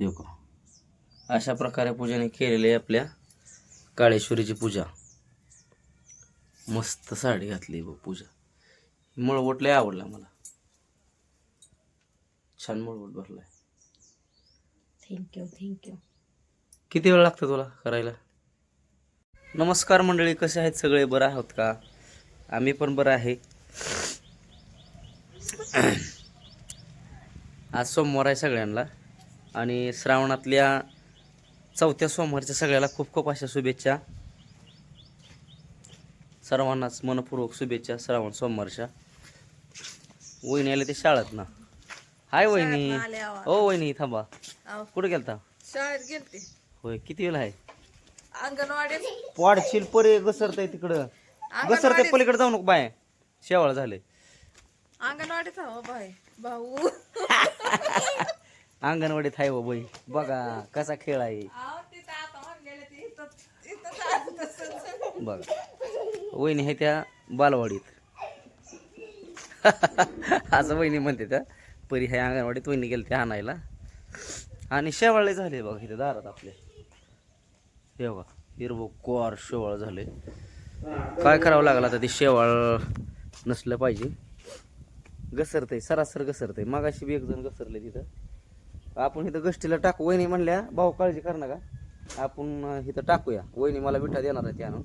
येऊ का? अशा प्रकारे पूजेने केलेली आपल्या काळेश्वरीची पूजा. मस्त साडी घातली बघ पूजा. मळवट लय आवडला मला. छान मळवट भरलाय. थँक्यू थँक्यू किती वेळ लागतो तुला करायला? नमस्कार मंडळी कसे आहेत सगळे? बरं आहोत का? आम्ही पण बरं आहे. आज सोमवार आहे सगळ्यांना. आणि श्रावणातल्या चौथ्या सोमवारच्या सगळ्याला खूप खूप अशा शुभेच्छा. सर्वांनाच मनपूर्वक शुभेच्छा श्रावण सोमवारच्या. वहिनी आले ते शाळेत ना हाय वहिनी. ओ वहिनी थांबा. कुठे गेलता? शाळेत गेलते. होय किती वेळ आहे? अंगणवाडी वाढशील परे घसरतय तिकडं. घसरते पलीकडे जाऊ नको बाय शेवाळ झाले अंगणवाडीत भाऊ. अंगणवाडीत आहे हो बाई. बघा कसा खेळ आहे. बघा. वहिनी आहे त्या बालवाडीत. असं वहिनी म्हणते त्या. परी आहे अंगणवाडीत वहिनी गेली त्या आणायला. आणि शेवाळे झाले बघा इथे दारात आपले. हे बघा हिरवं कोर शेवाळ झाले. काय करावं लागलं आता ते शेवाळ नसलं पाहिजे. घसरतंय सरासर घसरतंय. मागाशी बी एक जण घसरले तिथं. आपण इथं गष्टीला टाकू. वहिनी म्हणल्या भाऊ काळजी कर नका. आपण इथं टाकूया. वहिनी मला विठा देणार आहे ते आणून.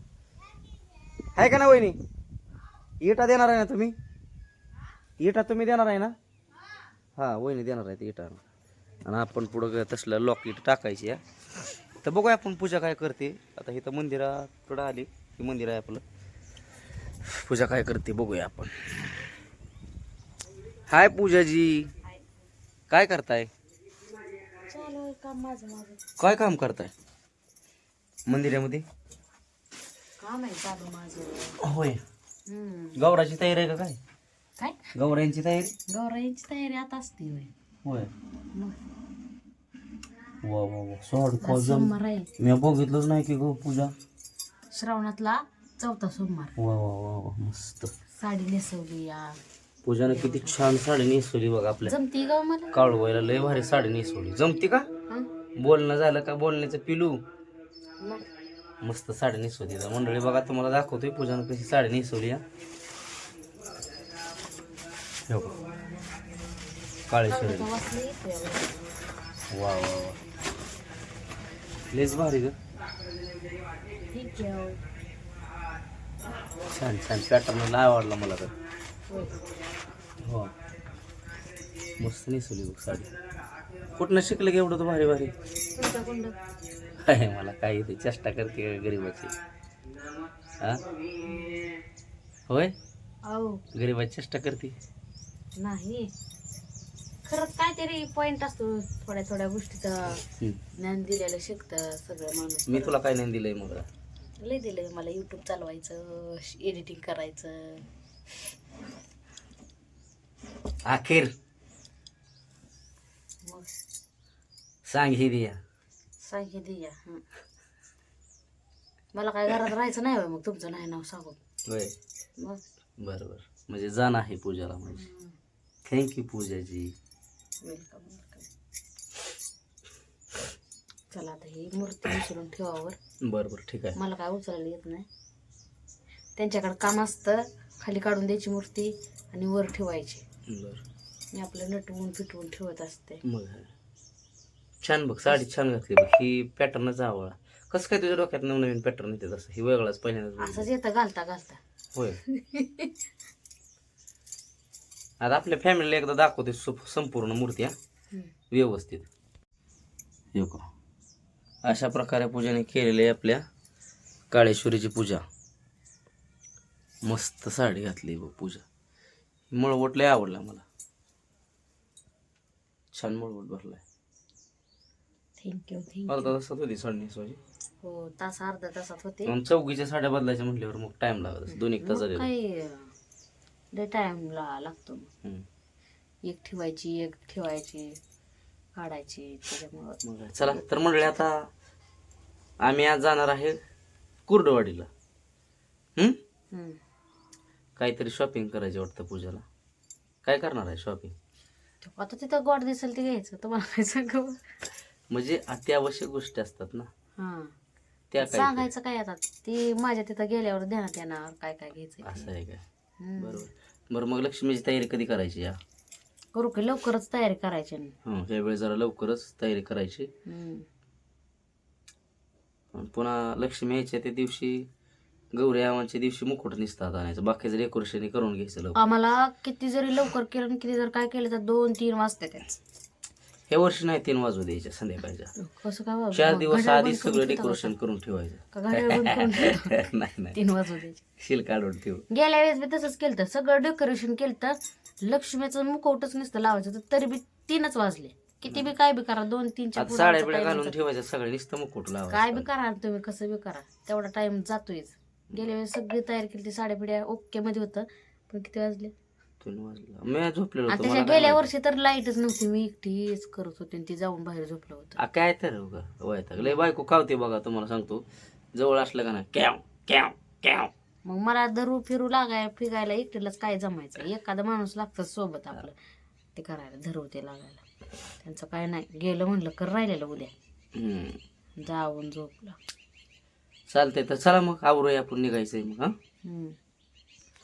आहे का ना वहिनी? इटा देणार आहे ना तुम्ही? इटा तुम्ही देणार आहे ना? हा वहिनी देणार आहे ते इटा. आणि आपण पुढं तसलं लॉक इट टाकायची आहे. तर बघूया आपण पूजा काय करते. आता इथं मंदिराकडं आली. हे मंदिर आहे आपलं. पूजा काय करते बघूया आपण. हाय पूजाजी. काय करताय? आहे काम माझं माझं? काय काम करताय? मंदिरामध्ये? काम आहे चालू माझं. होय. हम्म. गौराची तयारी आहे का काय? काय? गौरांची तयारी? गौराईची तयारी आता असते होय. होय. मग? वा वा वा. सोड आज सोमवार आहे. मी बघितलंच नाही की गो पूजा. श्रावणातला चौथा सोमवार. वा वा वा वा. मस्त. साडी नेसवली या. पूजाने किती छान साडी नेसवली बघा आपल्या. जमती का मला? काळवायला लय भारी साडी नेसवली. जमती का? हं? बोलणं झालं का बोलण्याचं पिलू? मग? मस्त साडी नेसवली मंडळी बघा तुम्हाला दाखवतोय पूजानं कशी साडी नेसवली हा. हे बघा. वा वा वा. लेस भारी ग. ठीक आहे छान छान. पॅटर्न लय आवडला मला तर. हो. मस्त नेसवली बघ साडी. कुठनं शिकलं की एवढं तर भारी भारी? आहे मला काय येते चेष्टा करते गरीबाची? हा? होय? गरीबाची चेष्टा करते? नाही. खरंच काहीतरी पॉइंट असतो थोड्या थोड्या गोष्टीचा. ज्ञान दिलेलं शिकतं सगळं माणूस. मी तुला काय नाही दिलंय मग? लय दिलं मला युट्यूब चालवायचं एडिटिंग करायचं. अखेर मग सांग दिया। सांगे दिया हं. मला काय घरात राहायचं नाही होय मग तुमचं नाही नाव सांगू. होय. मग? बरं बरं म्हणजे जाण आहे पूजाला माझी. थँक्यू पूजाजी. वेलकम वेलकम चला आता ही मूर्ती विसरून ठेवावर. बरं बरं ठीक आहे. मला काय उचलायला येत नाही. त्यांच्याकडे काम असतं खाली काढून द्यायची मूर्ती आणि वर ठेवायची. मी आपलं नटवून फिटवून ठेवत असते. मग. छान बघ साडी छान घातली बघ. ही पॅटर्नच आवडला कसं काय तुझ्या डोक्यात नवनवीन पॅटर्न येते तसं ही वेगळाच पहिल्यांदाच बघितलं. असंच येतं घालता घालता. होय. आता आपल्या फॅमिलीला एकदा दाखवते सु- संपूर्ण मूर्ती हा. व्यवस्थित. येऊ का अशा प्रकारे पूजेने केलेली आहे आपल्या काळेश्वरीची पूजा. मस्त साडी घातली बघ पूजा. मळवट लय आवडला मला. छान मळवट भरलाय. थँक्यू थँक्यू अर्धा तासात होती साडी. नेसवायची हो तास अर्धा तासात होते. चौकीच्या साड्या बदलायच्या म्हटल्यावर मग टाइम लागत असेल. दोन एक तास मग झाले. काही लय टाइम लागतो मग. एक ठेवायची एक ठेवायची काढायची त्याच्यामुळं. मग काय. चला तर मंडळी आता आम्ही आज जाणार आहे कुर्डवाडीला. हम्म. काहीतरी शॉपिंग करायची वाटतं पूजाला. काय करणार आहे शॉपिंग आता तिथं गोड दिसेल ते घ्यायचं. तुम्हाला काय सांगावं? म्हणजे अत्यावश्यक गोष्टी असतात ना. हा. त्या काय सांगायचं काय आता? ती माझ्या तिथं गेल्यावर ध्यानात येणार काय काय घ्यायचं असं आहे काय. बरोबर. बरं मग लक्ष्मीची तयारी कधी करायची या? करू की लवकरच तयारी करायची. हं ह्यावेळी जरा लवकरच तयारी करायची. हम्म. पुन्हा लक्ष्मी यायच्या त्या दिवशी गौरी आवांच्या दिवशी मुकुट निसतात आणायचं. बाकीचं डेकोरेशन करून घ्यायचं लवकर. आम्हाला किती जरी लवकर केलं आणि किती जर काय केलं तर दोन तीन वाजते त्याच. ह्या वर्षी नाही तीन वाजू द्यायच्या संध्याकाळच्या. कसं काय बाबा? चार दिवस घड्याळ आधीच बंद करून सगळं ठेवता डेकोरेशन करून ठेवायचं. का घड्याळ बंद करून ठेवता? नाही नाही. तीन वाजू द्यायचे. शिल काढून ठेवू. गेल्या वेळेस मी तसंच केलं तर सगळं डेकोरेशन केलं तर लक्ष्मीचं मुखवटच नसतं लावायचं तर तरी बी तीनच वाजले. किती बी काय बी करा. दोन तीनच्या आता पुढं साड्या आमचं बिड्या time घालून. ठेवायचं सगळं नुसतं मुकुट काय बी लावायचं करा तुम्ही कसं बी करा. तेवढा टाइम जातोयच. गेल्या वेळेस सगळी तयारी केली ती साड्या पिढ्या ओके मध्ये होतं. पण किती वाजले? तीन वाजला. मी झोपलेलो आणि होतो त्याच्या काय गेल्या माहिती. वर्षी तर लाईटच नव्हती मी एकटीच करत होते आणि ती जाऊन बाहेर झोपलं होतं. आ, काय तर उगा वैताग लय बायको कावते बघा तुम्हाला सांगतो. जवळ असलं का ना कॅव कॅव कॅव मग मला धरू फिरू लागाय फिरायला एकटीलाच काय जमायचं? एखादा माणूस लागतं सोबत आपलं. ते करायला धरवते लागायला. त्यांचं काय नाही. गेलं म्हणलं कर राहिलेलं उद्या. हम्म. जाऊन झोपलं. चालतंय तर चला मग आवरूया आपण निघायचंय मग हा.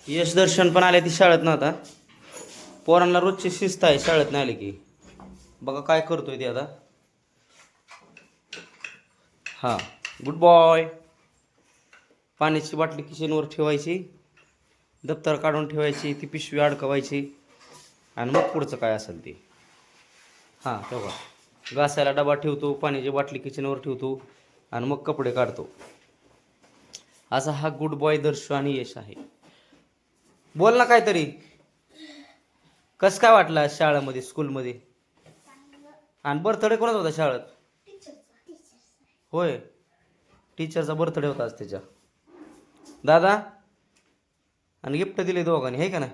यश दर्शन पण आले ती शाळेत ना आता पोरांना रोजची शिस्त आहे शाळेत नाही आले की. बघा काय करतोय ते आता. हा गुड बॉय पाण्याची बाटली किचनवर ठेवायची. दप्तर काढून ठेवायची ती पिशवी अडकवायची. आणि मग पुढचं काय असेल ते. हां तेव्हा. घासायला डबा ठेवतो पाण्याची बाटली किचनवर ठेवतो. आणि मग कपडे काढतो. असा हा गुड बॉय दर्श आणि यश आहे. बोल ना काहीतरी. कसं काय वाटलं आज शाळेमध्ये स्कूलमध्ये आणि बर्थडे कोणाचा होता शाळेत? होय. टीचरचा बर्थडे होता आज त्याच्या. दादा? आणि गिफ्ट दिले दोघांनी हे का ना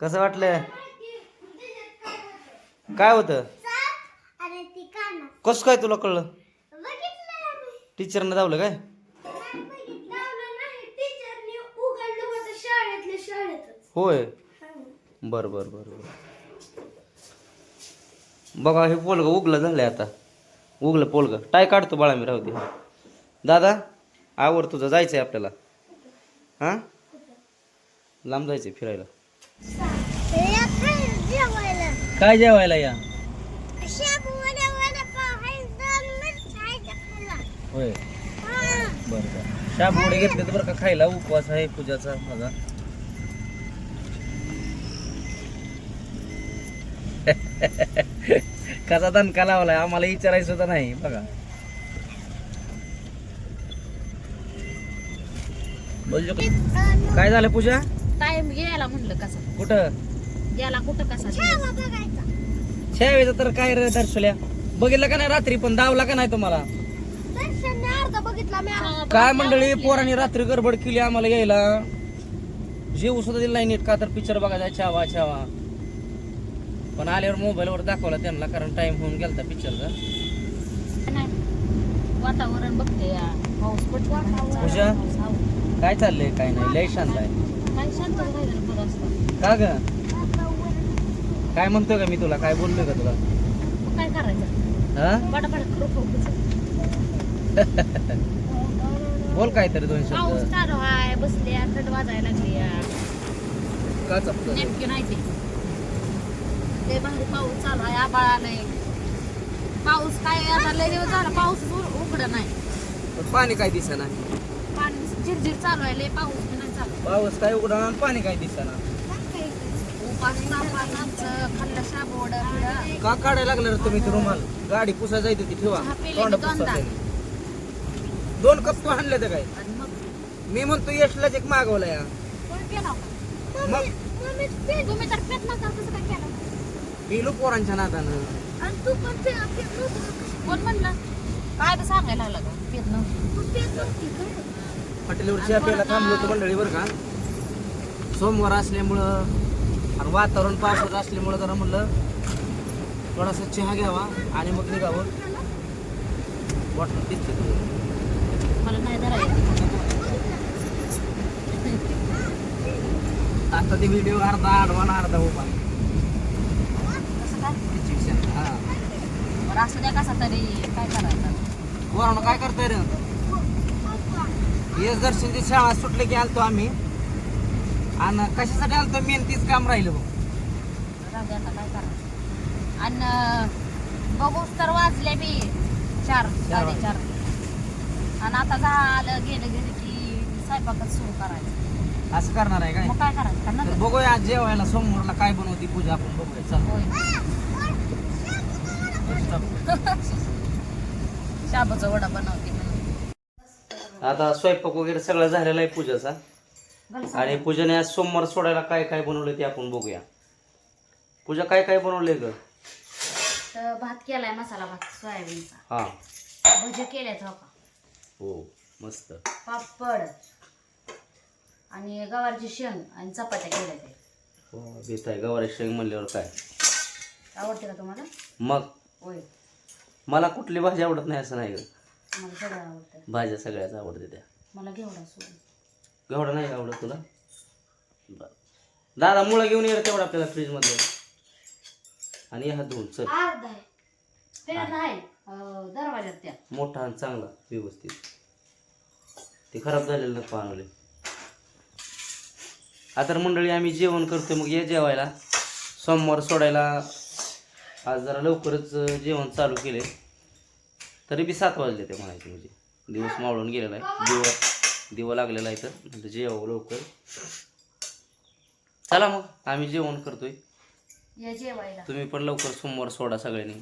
कसं वाटलं काय होतं? कसं काय तुला कळलं? टीचरनं दावलं काय? होय. बर बर बर बर. बघा हे पोलग उगलं झालंय आता. उगलं पोलग. टाय काढतो बाळा मी राहू दे. दादा आवर तुझं. जायचंय आपल्याला. हां? लांब जायचंय फिरायला. काय जेवायला या? होय. बरं बरं. शाबुडे घेतले तर बरं का खायला? उपवास आहे पूजाचा माझा. कसा दणका लावलाय आम्हाला विचारायचं सुद्धा नाही बघा? काय झालं पूजा? टाइम गेला म्हणलं कसा. कुठं? गेला कुठं कसा? शेवेचं तर काय रे दर्शल्या? बघितलं का नाही रात्री पण? दावला का नाही तुम्हाला? अर्धा बघितला मी काय मंडळी पोरांनी रात्री गडबड केली आम्हाला यायला? जेव सुद्धा दिला नाही नीट का तर पिक्चर बघायचा? छावा छावा. पण आल्यावर मोबाईलवर दाखवला त्यांना कारण टाइम होऊन गेलता पिक्चरचा वातावरण बघते या. पाऊस पडतो पूजा? काय चाललंय काय नाही लय शांत आहे. काय शांत राहिलं बरं असतं. का ग? काय म्हणतोय का मी तुला? काय बोललोय का तुला? मग काय करायचं? हा? पटापट करू करू. बोल काहीतरी दोन पाऊस शब्द चालू आहे थंड वाजायला लागली या. का चपलं नेमकी नाही ते. लय भारी पाऊस चालू आहे आबाळ आलंय पाऊस काय आता लय दिवस झाला पाऊस उघड नाही. पाणी काय दिसेना? पाणी झिरझिर चालू आहे लय पाऊस बी नाही चालू. पाऊस काय उघडा आणि पाणी काय दिसेना? उपास तापास आमचं खाल्लं शाबोड बिडं. का काढायला लागलं रे तुम्ही ते रुमाल? गाडी पुसा जायची होती ठेवा. चहा पिले तोंड मी दोनदा. पुसा दोन कप तू आणले तर काय? आणि मग? मी म्हणतो यशलाच एक मागवला या कोण पेला होता? मग? तुम्ही तर पेत नका कसं काय केलं. पिलो पोरांच्या नादानं. आणि तू पण पेत नव्हतं. कोण म्हणलं. काय तर सांगायला लागला का पेत नव्हती हॉटेलवर चहा प्यायला थांबलो होतो मंडळी बरं का. सोमवार असल्यामुळं आणि वातावरण पावसाचं असल्यामुळं जरा म्हणलं थोडासा चहा घ्यावा आणि मग निघावं. बॉटल दिसते मला नाही धरायचं. आता ते व्हिडिओ अर्धा आडवा आणि अर्धा उभा कसं काय शिक्षण हा बरं असू द्या कसा तरी काय करायचं? वरून काय करताय रे? येस दर्शन ती शाळा सुटले की आलतो आम्ही. आणि कशासाठी आलतो? मेन तीच काम राहिलं. बघ राहू आता काय करायचं? आणि बघूच तर वाजले मी चार साडेचार. आणि आता झालं गेलं गेलं की स्वयंपाकच सुरू करायचं. असं करणार आहे काय मग काय करायचं? तर बघूया आज जेवायला सोमवारला काय बनवती पूजा आपण बघूया. चल. होय. शाबूचा वडा बनवते म्हणून आता स्वयंपाक वगैरे सगळं झालेला आहे पूजाचा. घाल आणि पूजाने आज सोमवार सोडायला काय काय बनवलं ते आपण बघूया. पूजा काय काय बनवलंय ग? तर भात केलाय मसाला भात सोयाबीनचा. हा. भजे केलेत हो का? हो मस्त. पापड. आणि गवारची शेंग आणि चपात्या केल्या ते हो बेत आहे गवारी शेंग म्हणल्यावर काय? आवडते का तुम्हाला? मग? होय. मला कुठली भाजी आवडत नाही असं नाही ग. मला सगळं आवडतं भाज्या सगळ्याच आवडते त्या. मला घेवडा सोडून एवढं नाही आवडत तुला? बरं. दादा मुळं घेऊन ये रे तेवढं आपल्याला फ्रीजमध्ये. आणि हा धुवून चल. अर्धा आहे. ते नाही अं, दरवाज्यात त्या मोठा आणि चांगला व्यवस्थित. ते खराब झालेलं नको आणले आता मंडळी आम्ही जेवण करतो मग ये जेवायला. सोमवार सोडायला. आज जरा लवकरच जेवण चालू केले तरी बी सात वाजले ते म्हणायचे म्हणजे. दिवस मावळून गेलेला आहे. दिवा दिवा लागलेला आहे तर जेवावं लवकर. चला मग आम्ही जेवण करतोय. तुम्ही पण लवकर सोमवार सोडा सगळ्यांनी.